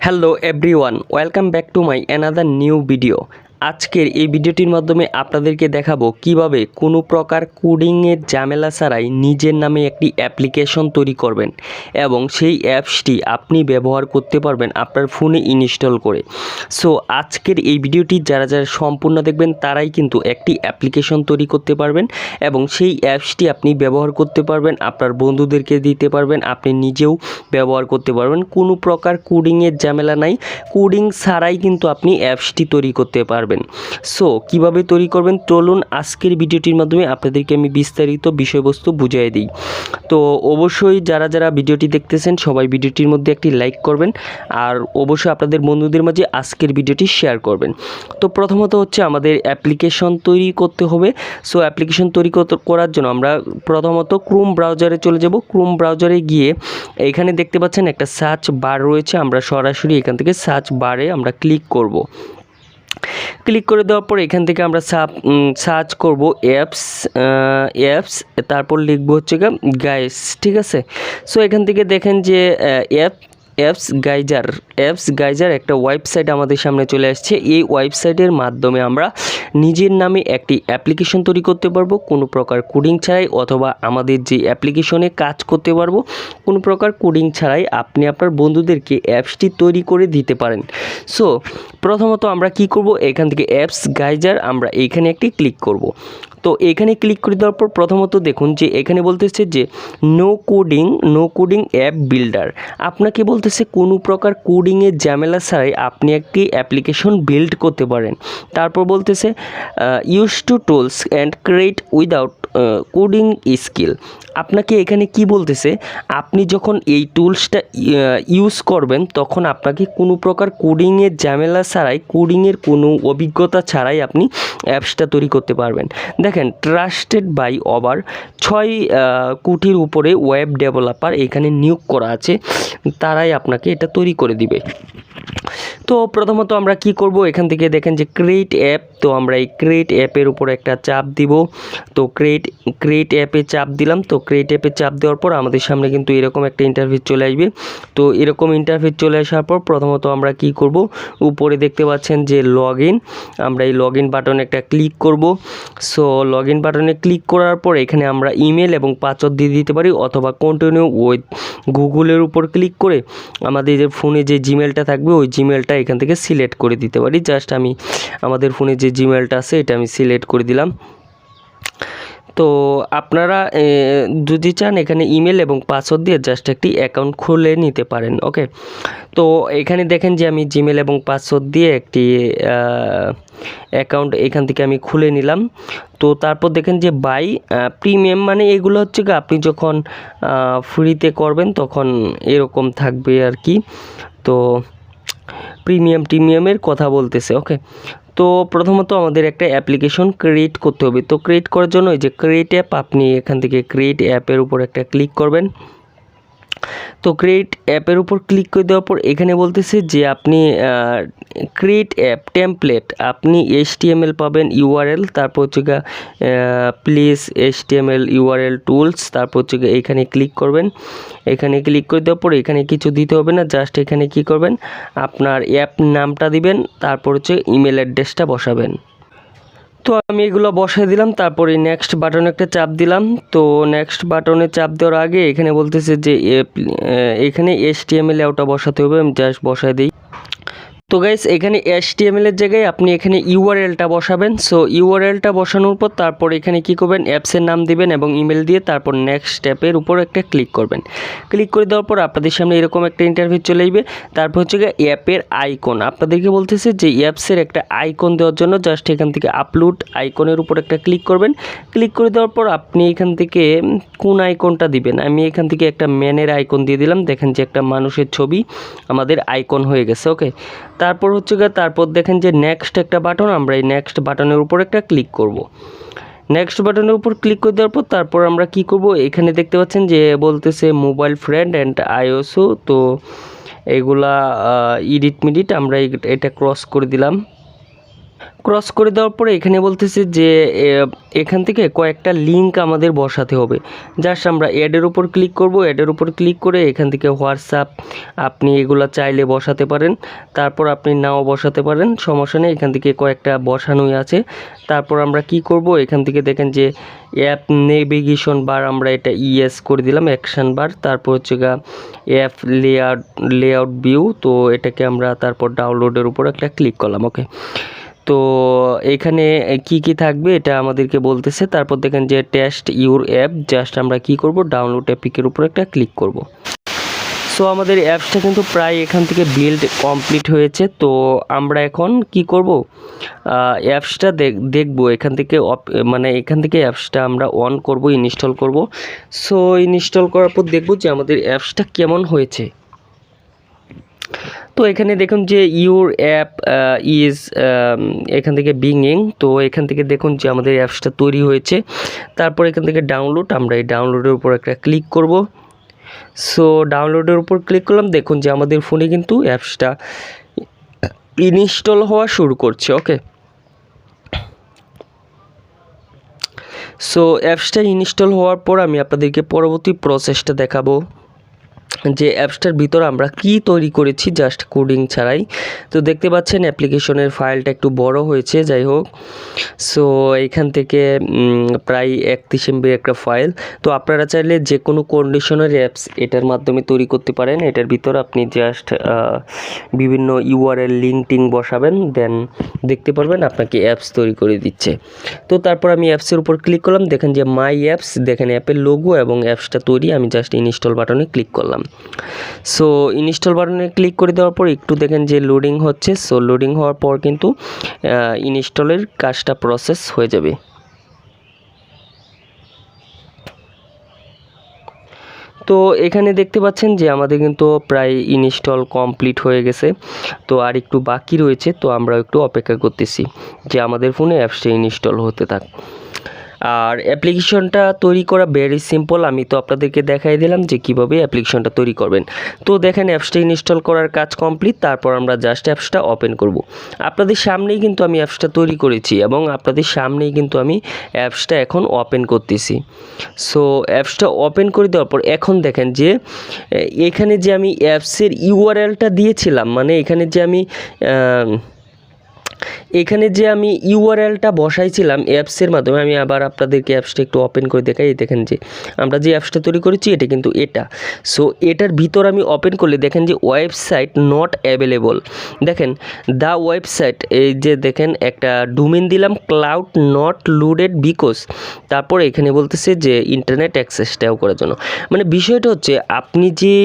Hello everyone welcome back to my another new video আজকের এই ভিডিওটির মাধ্যমে আপনাদেরকে দেখাবো কীভাবে কোনো প্রকার কোডিংয়ের ঝামেলা ছাড়াই নিজের নামে একটি অ্যাপ্লিকেশন তৈরি করবেন এবং সেই অ্যাপসটি আপনি ব্যবহার করতে পারবেন আপনার ফোনে ইনস্টল করে। সো, আজকের এই ভিডিওটি যারা যারা সম্পূর্ণ দেখবেন তারাই কিন্তু একটি অ্যাপ্লিকেশন তৈরি করতে পারবেন এবং সেই অ্যাপসটি আপনি ব্যবহার করতে পারবেন, আপনার বন্ধুদেরকে দিতে পারবেন, আপনি নিজেও ব্যবহার করতে পারবেন। কোনো প্রকার কোডিংয়ের ঝামেলা নাই। কোডিং ছাড়াই কিন্তু আপনি অ্যাপসটি তৈরি করতে পারবেন। সো কীভাবে তৈরি করবেন? চলুন আজকের ভিডিওটির মাধ্যমে আপনাদেরকে আমি বিস্তারিত বিষয়বস্তু বুঝিয়ে দিই। তো, অবশ্যই যারা যারা ভিডিওটি দেখতেছেন, সবাই ভিডিওটির মধ্যে একটি লাইক করবেন আর অবশ্যই আপনাদের বন্ধুদের মাঝে আজকের ভিডিওটি শেয়ার করবেন। তো, প্রথমত হচ্ছে আমাদের অ্যাপ্লিকেশন তৈরি করতে হবে। সো অ্যাপ্লিকেশন তৈরি করার জন্য আমরা প্রথমত ক্রোম ব্রাউজারে চলে যাব। ক্রোম ব্রাউজারে গিয়ে এখানে দেখতে পাচ্ছেন একটা সার্চ বার রয়েছে। আমরা সরাসরি এখান থেকে সার্চ বারে আমরা ক্লিক করব। ক্লিক করে দেওয়ার পর এখান থেকে আমরা সার্চ করব অ্যাপস অ্যাপস তারপর লিখব হচ্ছে গাইস ঠিক আছে? সো এখান থেকে দেখেন যে app apps geyser apps geyser একটা ওয়েবসাইট আমাদের সামনে চলে আসছে। এই ওয়েবসাইটের মাধ্যমে আমরা নিজের নামে একটি অ্যাপ্লিকেশন তৈরি করতে পারব। কোনো প্রকার কোডিং ছাড়াই অথবা আমাদের যে অ্যাপ্লিকেশনে কাজ করতে পারব, কোনো প্রকার কোডিং ছাড়াই আপনি আপনার বন্ধুদেরকে অ্যাপসটি তৈরি করে দিতে পারেন। সো প্রথমত আমরা কি করব? এখান থেকে অ্যাপস গাইজার আমরা এইখানে একটি ক্লিক করব। তো এখানে ক্লিক করে দেওয়ার পর প্রথমত দেখুন যে এখানে বলতেছে যে no coding no coding app builder আপনাকে বলতেছে কোনো প্রকার কোডিংয়ের ঝামেলা ছাড়াই আপনি একটি অ্যাপ্লিকেশন বিল্ড করতে পারেন। তারপর বলতেছে use to tools and create without coding skill আপনাকে এখানে কি বলতেছে, আপনি যখন এই টুলসটা ইউজ করবেন, তখন আপনাকে কোনো প্রকার কোডিংয়ের ঝামেলা ছাড়াই কোডিংয়ের কোনো অভিজ্ঞতা ছাড়াই আপনি অ্যাপসটা তৈরি করতে পারবেন। দেখেন ট্রাস্টেড বাই ওভার ছয় কোটির উপরে ওয়েব ডেভেলপার এখানে নিয়োগ করা আছে, তারাই আপনাকে এটা তৈরি করে দিবে। তো প্রথমত আমরা কি করব? এখান থেকে দেখেন যে ক্রিয়েট অ্যাপ তো আমরা এই ক্রিয়েট অ্যাপের উপর একটা চাপ দিব। তো ক্রিয়েট ক্রিয়েট অ্যাপে চাপ দিলাম। তো ক্রিয়েট অ্যাপে চাপ দেওয়ার পর আমাদের সামনে কিন্তু এরকম একটা ইন্টারভিউ চলে আসবে। তো এরকম ইন্টারভিউ চলে আসার পর প্রথমত আমরা কি করব? উপরে দেখতে পাচ্ছেন যে লগ আমরা এই লগ বাটনে একটা ক্লিক করব। সো লগ বাটনে ক্লিক করার পর এখানে আমরা ইমেল এবং পাসওয়ার্ড দিয়ে দিতে পারি অথবা কন্টিনিউ উইথ গুগলের উপর ক্লিক করে আমাদের যে ফোনে যে জিমেলটা থাকবে, ওই জিমেলটা এখান থেকে সিলেক্ট করে দিতে পারি। জাস্ট আমি আমাদের ফোনে যে জিমেলটা আছে, এটা আমি সিলেক্ট করে দিলাম। তো আপনারা যদি চান এখানে ইমেল এবং পাসওয়ার্ড দিয়ে জাস্ট একটি অ্যাকাউন্ট খুলে নিতে পারেন ওকে তো এখানে দেখেন যে আমি জিমেল এবং পাসওয়ার্ড দিয়ে একটি অ্যাকাউন্ট এখান থেকে আমি খুলে নিলাম। তো তারপর দেখেন যে বাই প্রিমিয়াম মানে এগুলো হচ্ছে কি আপনি যখন ফ্রিতে করবেন তখন এরকম থাকবে আর কি। তো প্রিমিয়াম টিমিয়ামের কথা বলতেছে ওকে তো প্রথমত আমাদের একটা অ্যাপ্লিকেশন ক্রিয়েট করতে হবে। তো ক্রিয়েট করার জন্য যে ক্রিয়েট অ্যাপ আপনি এখান থেকে ক্রিয়েট অ্যাপের উপর একটা ক্লিক করবেন। তো ক্রিয়েট অ্যাপের উপর ক্লিক করে দেওয়ার পর এখানে বলতেছে যে আপনি ক্রিয়েট অ্যাপ টেমপ্লেট আপনি এইচ পাবেন ইউআরএল তারপর হচ্ছে please HTML URL tools তারপর হচ্ছে এখানে ক্লিক করবেন। এখানে ক্লিক করে দেওয়ার পর এখানে কিছু দিতে হবে না জাস্ট এখানে কি করবেন, আপনার অ্যাপ নামটা দিবেন, তারপর হচ্ছে ইমেল অ্যাড্রেসটা বসাবেন। তো আমি এগুলো বসাই দিলাম, তারপরে নেক্সট বাটনে একটা চাপ দিলাম। তো নেক্সট বাটনে চাপ দেওয়ার আগে এখানে বলতেছে যে এখানে এস টি এম এল বসাতে হবে, আমি জাস্ট বসাই দিই। তো গাইস এখানে এস এর জায়গায় আপনি এখানে ইউআরএলটা বসাবেন। সো ইউআরএলটা বসানোর পর তারপর এখানে কি করবেন? অ্যাপসের নাম দিবেন এবং ইমেল দিয়ে তারপর নেক্সট স্টেপের উপর একটা ক্লিক করবেন। ক্লিক করে দেওয়ার পর আপনাদের সামনে এরকম একটা ইন্টারভিউ চলে আসবে। তারপর হচ্ছে গিয়ে অ্যাপের আইকন আপনাদেরকে বলতেছে যে অ্যাপসের একটা আইকন দেওয়ার জন্য জাস্ট এখান থেকে আপলোড আইকনের উপর একটা ক্লিক করবেন। ক্লিক করে দেওয়ার পর আপনি এখান থেকে কোন আইকনটা দিবেন? আমি এখান থেকে একটা ম্যানের আইকন দিয়ে দিলাম। দেখেন যে একটা মানুষের ছবি আমাদের আইকন হয়ে গেছে ওকে তারপর হচ্ছে গিয়ে তারপর দেখেন যে নেক্সট একটা বাটন আমরা এই নেক্সট বাটনের উপর একটা ক্লিক করব। নেক্সট বাটনের উপর ক্লিক করে দেওয়ার পর তারপর আমরা কি করব? এখানে দেখতে পাচ্ছেন যে বলতেছে মোবাইল ফ্রেন্ড অ্যান্ড আইওসো তো এগুলা ইডিট মিডিট আমরা এটা ক্রস করে দিলাম। ক্রস করে দেওয়ার পরে এখানে বলতেছে যে এখান থেকে কয়েকটা লিঙ্ক আমাদের বসাতে হবে। জাস্ট আমরা অ্যাডের উপর ক্লিক করব। অ্যাডের উপর ক্লিক করে এখান থেকে হোয়াটসঅ্যাপ আপনি এগুলা চাইলে বসাতে পারেন। তারপর আপনি নাও বসাতে পারেন। সমস্যা নেই, এখান থেকে কয়েকটা বসানোই আছে। তারপর আমরা কি করব? এখান থেকে দেখেন যে অ্যাপ নেভিগেশন বার আমরা এটা ইএস করে দিলাম অ্যাকশন বার তারপর হচ্ছে গা অ্যাপ লেআউট লেআউট ভিউ তো এটাকে আমরা তারপর ডাউনলোডের উপর একটা ক্লিক করলাম ওকে তো এখানে কি কি থাকবে এটা আমাদেরকে বলতেছে। তারপর দেখেন যে টেস্ট ইউর অ্যাপ জাস্ট আমরা কি করব? ডাউনলোড অ্যাপিকের উপর একটা ক্লিক করব। সো আমাদের অ্যাপসটা কিন্তু প্রায় এখান থেকে বিল্ড কমপ্লিট হয়েছে। তো আমরা এখন কি করব? অ্যাপসটা দেখব। এখান থেকে মানে এখান থেকে অ্যাপসটা আমরা অন করব ইনস্টল করব। সো ইনস্টল করার পর দেখব যে আমাদের অ্যাপসটা কেমন হয়েছে। তো এখানে দেখুন যে ইউর অ্যাপ ইজ এখান থেকে বিংইং তো এখান থেকে দেখুন যে আমাদের অ্যাপসটা তৈরি হয়েছে। তারপর এখান থেকে ডাউনলোড আমরা এই ডাউনলোডের উপর একটা ক্লিক করব। সো ডাউনলোডের উপর ক্লিক করলাম, দেখুন যে আমাদের ফোনে কিন্তু অ্যাপসটা ইনস্টল হওয়া শুরু করছে ওকে সো অ্যাপসটা ইনস্টল হওয়ার পর আমি আপনাদেরকে পরবর্তী প্রসেসটা দেখাবো। যে অ্যাপসটার ভিতর আমরা কি তৈরি করেছি জাস্ট কোডিং ছাড়াই। তো দেখতে পাচ্ছেন অ্যাপ্লিকেশনের ফাইলটা একটু বড় হয়েছে, যাই হোক। সো এখান থেকে প্রায় একত্রিশ এমবির একটা ফাইল। তো আপনারা চাইলে যে কোনো কন্ডিশনের অ্যাপস এটার মাধ্যমে তৈরি করতে পারেন। এটার ভিতর আপনি জাস্ট বিভিন্ন ইউআরএল লিঙ্ক টিঙ্ক বসাবেন, দেন দেখতে পারবেন আপনাকে অ্যাপস তৈরি করে দিচ্ছে। তো তারপর আমি অ্যাপসের উপর ক্লিক করলাম। দেখেন যে মাই অ্যাপস দেখেন অ্যাপের লোগো এবং অ্যাপসটা তৈরি। আমি জাস্ট ইনস্টল বাটনে ক্লিক করলাম। সো ইনস্টল বাটনে ক্লিক করে দেওয়ার পর একটু দেখেন যে লোডিং হচ্ছে। সো লোডিং হওয়ার পর কিন্তু ইনস্টলের কাজটা প্রসেস হয়ে যাবে। তো এখানে দেখতে পাচ্ছেন যে আমাদের কিন্তু প্রায় ইনস্টল কমপ্লিট হয়ে গেছে। তো আর একটু বাকি রয়েছে, তো আমরা একটু অপেক্ষা করতেছি যে আমাদের ফোনে অ্যাপসটা ইনস্টল হতে থাক। আর অ্যাপ্লিকেশনটা তৈরি করা ভেরি সিম্পল আমি তো আপনাদেরকে দেখাই দিলাম যে কীভাবে অ্যাপ্লিকেশনটা তৈরি করবেন। তো দেখেন অ্যাপসটা ইনস্টল করার কাজ কমপ্লিট তারপর আমরা জাস্ট অ্যাপসটা ওপেন করব। আপনাদের সামনেই কিন্তু আমি অ্যাপসটা তৈরি করেছি এবং আপনাদের সামনেই কিন্তু আমি অ্যাপসটা এখন ওপেন করতেছি। সো অ্যাপসটা ওপেন করে দেওয়ার পর এখন দেখেন যে এখানে যে আমি অ্যাপসের ইউআরএলটা দিয়েছিলাম মানে এখানে যে আমি এখানে যে আমি ইউআরএলটা বসাইছিলাম অ্যাপসের মাধ্যমে, আমি আবার আপনাদেরকে অ্যাপসটা একটু ওপেন করে দেখাই। দেখেন যে, আমরা যে অ্যাপসটা তৈরি করেছি, এটা কিন্তু এটা। সো এটার ভিতর আমি ওপেন করলে দেখেন যে ওয়েবসাইট নট অ্যাভেলেবল দেখেন দ্য ওয়েবসাইট এই যে দেখেন, একটা ডোমেন দিলাম ক্লাউড নট লোডেড বিকজ তারপর এখানে বলতেছে যে ইন্টারনেট অ্যাক্সেসটাও করার জন্য। মানে বিষয়টা হচ্ছে, আপনি যে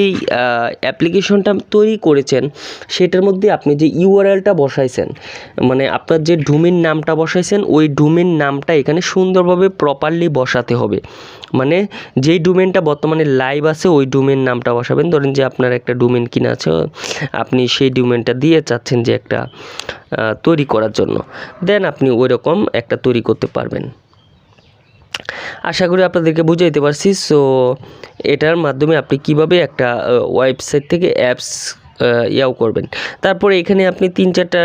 অ্যাপ্লিকেশনটা তৈরি করেছেন, সেটার মধ্যে আপনি যে ইউআরএলটা বসাইছেন মানে আপনার যে ডোমেন নামটা বসাইছেন, ওই ডোমেন নামটা এখানে সুন্দরভাবে প্রপারলি বসাতে হবে। মানে যেই ডোমেনটা বর্তমানে লাইভ আছে, ওই ডোমেন নামটা বসাবেন। ধরেন যে আপনার একটা ডোমেন কিনা আছে, আপনি সেই ডোমেনটা দিয়ে চাচ্ছেন যে একটা তৈরি করার জন্য। দেন আপনি ওই রকম একটা তৈরি করতে পারবেন। আশা করি আপনাদেরকে বুঝাইতে পারছি। সো এটার মাধ্যমে আপনি কীভাবে একটা ওয়েবসাইট থেকে অ্যাপস ইয়াও করবেন। তারপরে এখানে আপনি তিন চারটা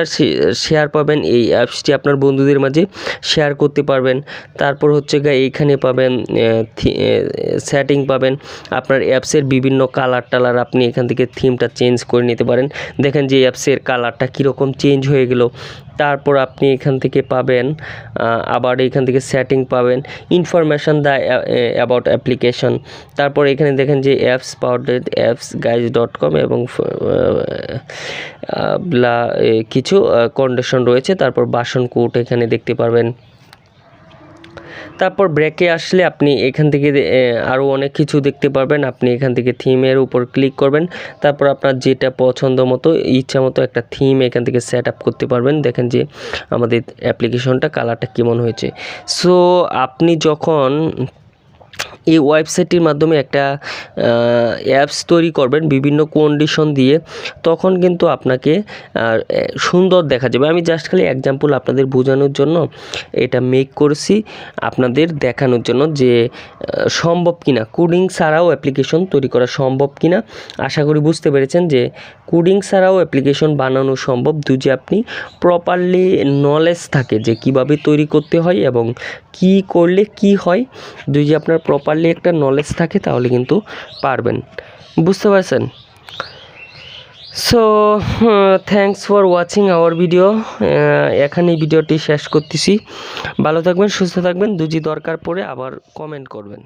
শেয়ার পাবেন। এই অ্যাপসটি আপনার বন্ধুদের মাঝে শেয়ার করতে পারবেন। তারপর হচ্ছে গা এইখানে পাবেন সেটিং পাবেন। আপনার অ্যাপসের বিভিন্ন কালার টালার আপনি এখান থেকে থিমটা চেঞ্জ করে নিতে পারেন। দেখেন যে অ্যাপসের কালারটা কীরকম চেঞ্জ হয়ে গেল। তারপর আপনি এখান থেকে পাবেন আবার এখান থেকে সেটিং পাবেন ইনফরমেশান দ্য অ্যাবাউট অ্যাপ্লিকেশন তারপর এখানে দেখেন যে apps powered AppsGeyser dot com এবং কিছু কন্ডিশন রয়েছে। তারপর বাসন কোট এখানে দেখতে পারবেন। তারপর ব্রেকে আসলে আপনি এখান থেকে আরও অনেক কিছু দেখতে পারবেন। আপনি এখান থেকে থিমের উপর ক্লিক করবেন। তারপর আপনার যেটা পছন্দ মতো, ইচ্ছা মতো একটা থিম এখান থেকে সেট আপ করতে পারবেন। দেখেন যে আমাদের অ্যাপ্লিকেশনটা কালারটা কেমন হয়েছে। সো আপনি যখন এই ওয়েবসাইটটির মাধ্যমে একটা অ্যাপস তৈরি করবেন বিভিন্ন কন্ডিশন দিয়ে, তখন কিন্তু আপনাকে সুন্দর দেখা যাবে। আমি জাস্ট খালি এক্সাম্পল আপনাদের বোঝানোর জন্য এটা মেক করেছি আপনাদের দেখানোর জন্য যে সম্ভব কিনা। কোডিং ছাড়াও অ্যাপ্লিকেশন তৈরি করা সম্ভব কিনা। আশা করি বুঝতে পেরেছেন যে কোডিং ছাড়াও অ্যাপ্লিকেশন বানানো সম্ভব যদি আপনি প্রপারলি নলেজ থাকে যে কীভাবে তৈরি করতে হয় এবং কি করলে কি হয়। যদি আপনার প্রপারলি একটা নলেজ থাকে তাহলে কিন্তু পারবেন। বুঝতে পারছেন? So thanks for watching our video এখানেই ভিডিওটি শেষ করতেছি। ভালো থাকবেন, সুস্থ থাকবেন, দুজি দরকার পড়ে আবার কমেন্ট করবেন।